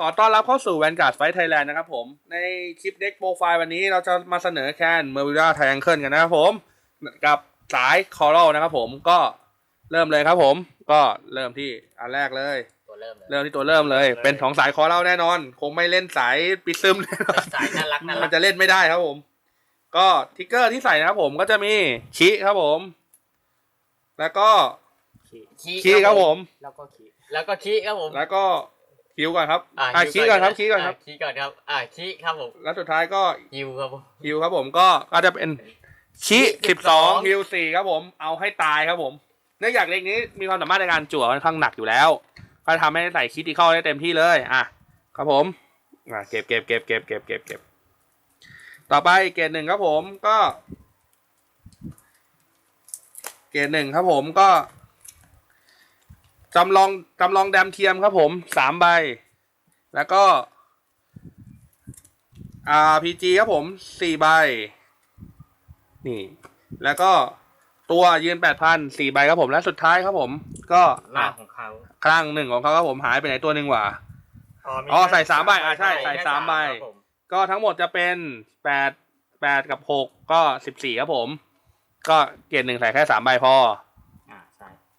ขอต้อนรับเข้าสู่ Vanguard Fight Thailand นะครับผม ในคลิปเด็กโปรไฟล์วันนี้เราจะมาเสนอแคนเมอร์วิล a าไทแองเคิลกันนะครับผม กับสายคอรัลนะครับผมก็เริ่มเลยครับผม ก็เริ่มที่อันแรกเลย ตัวเริ่มเลย เริ่มที่ตัวเริ่มเลย เป็นของสายคอรัลแน่นอน คงไม่เล่นสายปิดซึมแน่นอนสายน่ารักน่ามัรันกจะเล่นไม่ได้ครับผม ก็ทิกเกอร์ที่ใส่นะครับผมก็จะมีชิครับผม แล้วก็คีครับผม แล้วก็คีแล้วก็คีครับผมแล้วก็ คิวก่อนครับอ่าอ่าคีก่อนครับคีก่อนครับคีก่อนครับอ่าคีครับผมแล้วสุดท้ายก็ฮิวครับผมคิวครับผมก็ก็จะเป็นชิสิบสองคิวสี่ครับผม เอาให้ตายครับผม เนื่องจากเล็กนี้มีความสามารถในการจั่วค่อนข้างหนักอยู่แล้ว ก็ทำให้ใส่คิดที่เข้าได้เต็มที่เลย อะ ครับผมอะเก็บเก็บเก็บเก็บเก็บเก็บเก็บต่อไปเกรดหนึ่งครับผมก็ เกรดหนึ่งครับผมก็ จำลองจำลองแดมเทียมครับผมสามใบ แล้วก็ RPG ครับผมสี่ใบ นี่ แล้วก็ตัวยืนแปดพันสี่ใบครับผมและสุดท้ายครับผม ก็ล่างของเขาครั้งหนึ่งของเขาครับผมหายไปไหนตัวหนึ่งวะมีอ๋อใส่แค่สามใบอะใช่ใบใส่สามใบครับผมก็ทั้งหมดจะเป็นแปดแปดกับหกก็สิบสี่ครับผม ก็เกียรหนึ่งใส่แค่สามใบพออ่า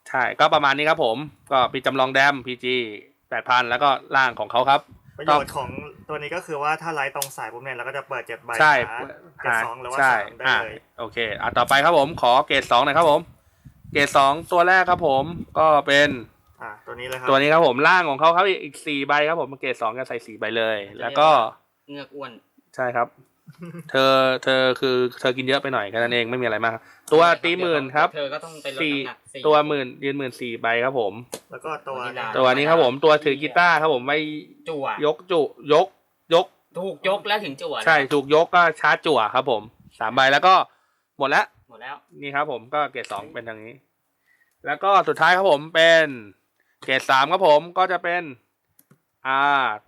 ใช่ใช่ก็ประมาณนี้ครับผม ก็ปีจำลองแดม PG แปดพันแล้วก็ล่างของเขาครับ ประโยชน์ของตัวนี้ก็คือว่าถ้าไลท์ตรงสายปุ๊บเนี่ยเราก็จะเปิดเจ็ดใบใช่หาเจ็ดสองหรือว่าใช่สามได้อ่าเลยโอเคอะต่อไปครับผมขอเกรดสองหน่อยครับผม เกรดสองตัวแรกครับผมก็เป็นอ่าตัวนี้เลยครับตัวนี้ครับผมล่างของเขาครับอีกอีกสี่ใบครับผมเกรดสองจะใส่สี่ใบเลย แล้วก็เงือกอ้วนใช่ครับ เธอเธอคือเธอกินเยอะไปหน่อยแค่นั้นเองไม่มีอะไรมากครับตัวตีหมื่นครับเธอก็ต้องไปลดสี่น้ำหนักสี่ตัวหมื่นยืนหมื่นสี่ใบครับผม แล้วก็ตัววานิลาตัวนี้ครับผมตัวถือกีตาร์ครับผมไม่จั่วยกจุยกยก ถูกยกแล้วถึงจั่วใช่ถูกยกก็ชาร์จจั่วครับผมสามใบแล้วก็หมดแล้วหมดแล้ว นี่ครับผมก็เกรดสองเป็นทางนี้ แล้วก็สุดท้ายครับผมเป็นเกรดสามครับผมก็จะเป็น อ่า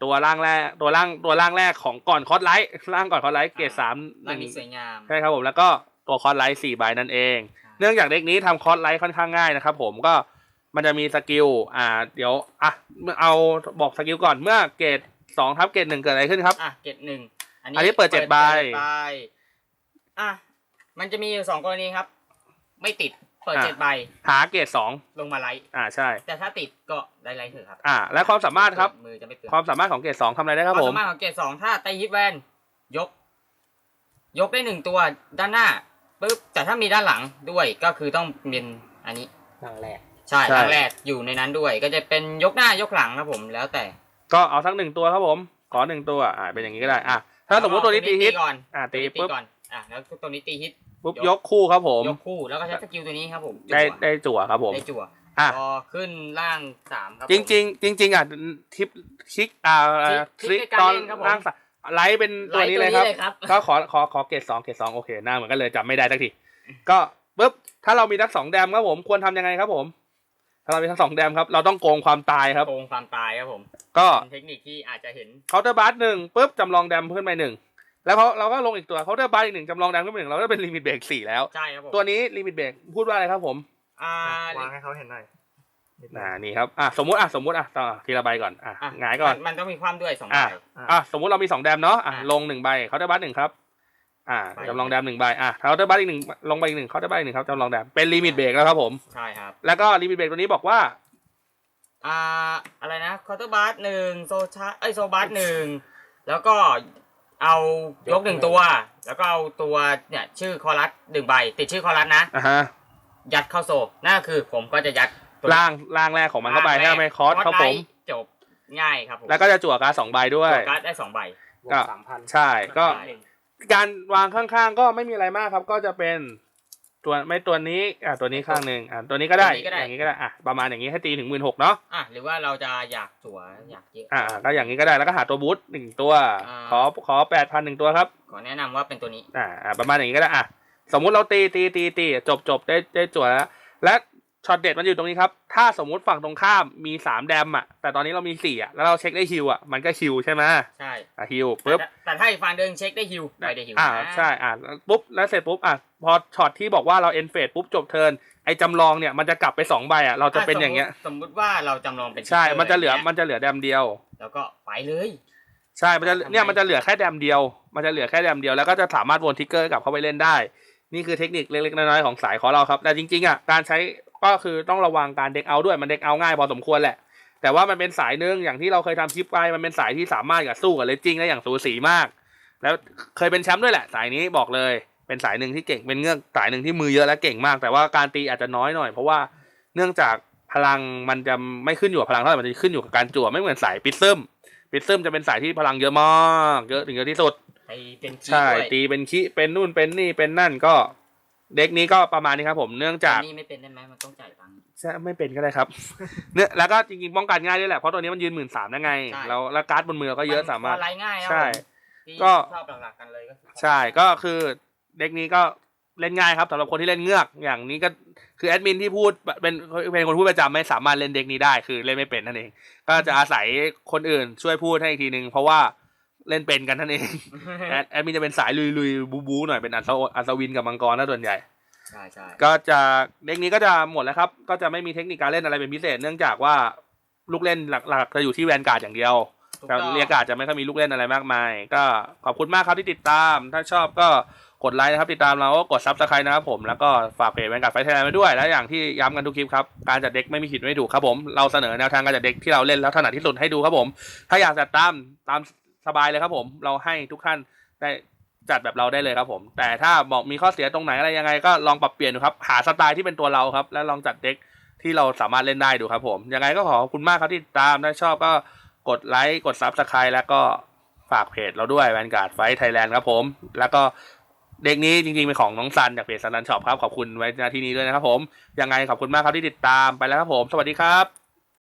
ตัวล่างแรก ตัวล่างตัวล่างแรกของก่อนคอสไลท์ล่างก่อนคอสไลท์เกรดสามหร่างนึ่งนี้สวยงามใช่ครับผมแล้วก็ตัวคอสไลท์สี่ใบนั่นเอง เนื่องจากเด็กนี้ทำคอสไลท์ค่อนข้างง่ายนะครับผมก็มันจะมีสกิลอ่า เดี๋ยวอะเมื่อเอาบอกสกิลก่อนเมื่อเกรดสองทับเกรดหนึ่งเกิดอะไรขึ้นครับอะเกตหนึ่งอันนี้เปิดเจ็ดใบอะมันจะมีอยู่สองกรณีครับ ไม่ติด เปิดอะเจ็ดใบหาเกรดสองลงมาไลท์อ่าใช่ แต่ถ้าติดก็ได้ไลท์เถอะครับ อ่า และความสามารถครับมือจะไม่เปลืองความสามารถของเกรดสองทำอะไรได้ครับคผวามมสามารถของเกรดสองถ้าไตฮิตแวนยก ยกได้หนึ่งตัวด้านหน้าปุ๊บแต่ถ้ามีด้านหลังด้วยก็คือต้องเป็นอันนี้ครั้งแรกใช่ใช่ครั้งแรกอยู่ในนั้นด้วย ก็จะเป็นยกหน้ายกหลังครับผมแล้วแต่ ก็เอาสักหนึ่งตัวครับผมขอหนึ่งตัวอ่าเป็นอย่างนี้ก็ได้อะถ้าสมมติตัวนี้ตีฮิตก่อนอ่าตีตีปุ๊บก่อนอะแล้วตัวนี้ตีฮิต ปุ๊บยกยกคู่ครับผม ยกคู่แล้วก็ใช้สกิลตัวนี้ครับผมได้จั่วได้จั่วครับผมได้จั่วอะพอขึ้นล่างสามครับจริงๆจริงๆอะทิปคลิกอ่าคลิกคลิกในการตอนเล่นครับผมล่างสะไลท์เป็นๆตัวนี้เลยครับไครับก็ขอขอขอเกรดสองเกรดสองโอเคหน้าเหมือนกันเลยจำไม่ได้สักทีก็ปุ๊บถ้าเรามีทั้งสองแดมครับผมควรทำยังไงครับผม ถ้าเรามีทั้งสองแดมครับ เราต้องโกงความตายครับโกงความตายครับผม ก็เป็นเทคนิคที่อาจจะเห็นเคาน์เตอร์บัสหนึ่งปุ๊บจำลองแดมขึ้นไปหนึ่ง แล้วเขาเราก็ลงอีกตัวเคาน์เตอร์บัสอีกหนึ่งจำลองแดมขึ้นไปหนึ่งเราก็เป็นลิมิตเบรกสี่แล้ว ใช่ครับผมตัวนี้ลิมิตเบรกพูดว่าอะไรครับผมอ่าวางให้เขาเห็นหน่อยนิดนึงอ่านี่ครับอะสมมติอะสมมติอะต่อทีละใบก่อนอะอะหงายก่อนมันต้องมีความด้วยสองอะใบอะสมมติเรามีสองแดมเนาะอะอะลงหนึ่งใบเคาน์เตอร์บัสหนึ่งครับ อ่าใบจำลองแดมหนึ่งใบอะเคาน์เตอร์บัสอีกหนึ่งลงไปอีกหนึ่งเคาน์เตอร์บัสอีกหนึ่งครับจำลองแดมเป็นลิมิตเบรกแล้วครับผมใช่ครับแล้วก็ลิมิตเบรกตัวนี้บอกว่าอ่าอะไรนะคอร์เตอร์บาร์หนึ่งโซชาเอ้ยโซบาร์หนึ่งแล้วก็ เอายกหนึ่งตัว แล้วก็เอาตัวเนี่ยชื่อคอรัสหนึ่งใบ ติดชื่อคอรัสนะอะฮะยัดเข้าโซนั่นคือผมก็จะยัดตัวล่างล่างแรกของมันเข้าไปล่งแรให้กไม่คอร์สครับผมไลท์จบง่ายครับผมแล้วก็จะจั่วการ์ดสองใบด้วยตัวการ์ดได้สองใบ บวก็กสามพัน ใช่ก็ใช่การวางข้างๆ ก็ไม่มีอะไรมากครับ ก็จะเป็น ตัวไม่ตัวนี้อะตัวนี้ข้างหนึ่งอะตัวนี้ก็ได้ อย่างนี้ก็ได้อะประมาณอย่างนี้ให้ตีถึงหมื่นหกเนาะอะหรือว่าเราจะอยากจั่วอยากเยอะอะอะก็อย่างนี้ก็ได้แล้วก็หาตัวบูทหนึ่งตัวอ่าขอขอแปดพันหนึ่งตัวครับขอแนะนำว่าเป็นตัวนี้ อ่าอ่าประมาณอย่างนี้ก็ได้อะสมมุติเราตีตีตีตีจบจบได้ได้จั่วแล้วและ ช็อตเด็ดมันอยู่ตรงนี้ครับ ถ้าสมมุติฝั่งตรงข้ามมีสามแดมอะ แต่ตอนนี้เรามีสี่อะ แล้วเราเช็คได้ฮิวอะ มันก็ฮิวใช่ไหมใช่อะฮิวปุ๊บ แต่แต่ถ้าอีกฝั่งเดินเช็คได้ฮิวไม่ได้ฮิวอ่านะใช่ อ่าปุ๊บ แล้วเสร็จปุ๊บ อะ พอช็อตที่บอกว่าเราเอ็นเฟดปุ๊บจบเทิร์น ไอ้จำลองเนี่ยมันจะกลับไปสองใบอะ เราจะเป็นอย่างเงี้ย สมมุติว่าเราจำลองเป็นใช่ทิกกร์มันจะเหลือไรงี้ยมันจะเหลือแดมเดียว แล้วก็ไปเลย ใช่ มันจะทำไมเนี่ย มันจะเหลือแค่แดมเดียว มันจะเหลือแค่แดมเดียว แล้วก็จะสามารถวนทิกเกอร์กลับเข้าไปเล่นได้ นี่คือเทคนิคเล็กๆน้อยๆของสายของเราครับ แต่จริงๆอะการใช้ ก็คือต้องระวังการเด็กเอาด้วยมันเด็กเอาง่ายพอสมควรแหละ แต่ว่ามันเป็นสายหนึงอย่างที่เราเคยทำคลิปไปมันเป็นสายที่สามารถกับสู้กับเลจริงได้อย่างสูสีมาก แล้วเคยเป็นแชมป์ด้วยแหละ สายนี้บอกเลย เป็นสายหนึ่งที่เก่งเป็นเงือกสายหนึ่งที่มือเยอะและเก่งมาก แต่ว่าการตีอาจจะน้อยหน่อยเพราะว่าเนื่องจากพลังมันจะไม่ขึ้นอยู่กับพลังเท่าไหร่มันจะขึ้นอยู่กับการจั่วไม่เหมือนสายปิซึมปิซึมจะเป็นสายที่พลังเยอะมากเยอะถึงเยอะที่สุดไปเป็นคีใช่ด้วยตีเป็นคิเป็นนู่นเป็นนี่เป็นนั่นก็ เด็กนี้ก็ประมาณนี้ครับผมเนื่องจากนี่ไม่เป็นได้ไหมมันต้องจ่ายตังค์ใช่ไม่เป็นก็ได้ครับเนี่ยแล้วก็จริงๆป้องกันง่ายด้วยแหละเพราะตัวนี้มันยืนหมื่นสามได้ไงใช่แล้วแล้วการ์ดบนมือเราก็เยอะสามารถนไลน์ง่ายครับใช่ผมที่ก็ชอบหลักๆกันเลยก็คือใช่ก็คือเด็กนี้ก็เล่นง่ายครับสำหรับคนที่เล่นเงือกอย่างนี้ก็คือแอดมินที่พูดเป็นเป็นคนพูดประจำไม่สามารถเล่นเด็กนี้ได้คือเล่นไม่เป็นนั่นเอง ก็จะอาศัยคนอื่นช่วยพูดให้อีกทีนึงเพราะว่า เล่นเป็นกันนั่นเองแอดแอดมินจะเป็นสายลุยลุยบูบูหน่อยเป็นอัศวอัศวินกับมังกรนะส่วนใหญ่ใช่ใช่ก็จะเด็กนี้ก็จะหมดแล้วครับ ก็จะไม่มีเทคนิคการเล่นอะไรเป็นพิเศษ เนื่องจากว่าลูกเล่นหลักๆจะอยู่ที่แวนการ์ดอย่างเดียวถูกแต่ต้องเรียกการ์ดจะไม่ค่อยมีลูกเล่นอะไรมากมาย ก็ขอบคุณมากครับที่ติดตาม ถ้าชอบก็กดไลค์นะครับ ติดตามเราก็กดซับสไครต์นะครับผม แล้วก็ฝากเพจแวนการ์ดไฟไทยแลนด์ไว้ด้วย และอย่างที่ย้ำกันทุกคลิปครับ การจัดเด็กไม่มีผิดไม่ถูกครับผม เราเสนอแนวทางการจัดเด็กที่เราเล่นแล้วถนัดที่สุดให้ดูครับผม ถ้าอยากจัดตามตาม สบายเลยครับผม เราให้ทุกท่านได้จัดแบบเราได้เลยครับผม แต่ถ้าบอกมีข้อเสียตรงไหนอะไรยังไงก็ลองปรับเปลี่ยนดูครับ หาสไตล์ที่เป็นตัวเราครับ แล้วลองจัดเด็กที่เราสามารถเล่นได้ดูครับผม ยังไงก็ขอขอบคุณมากครับที่ติดตามถ้าชอบก็กดไลค์กดซับสไครต์แล้วก็ฝากเพจเราด้วยแวนการ์ดไฟไทยแลนด์ครับผม แล้วก็เด็กนี้จริงๆ เป็นของน้องซันจากเพจซันนันช็อปครับ ขอบคุณไว้ณที่นี้ด้วยนะครับผม ยังไงขอบคุณมากครับที่ติดตามไปแล้วครับผม สวัสดีครับ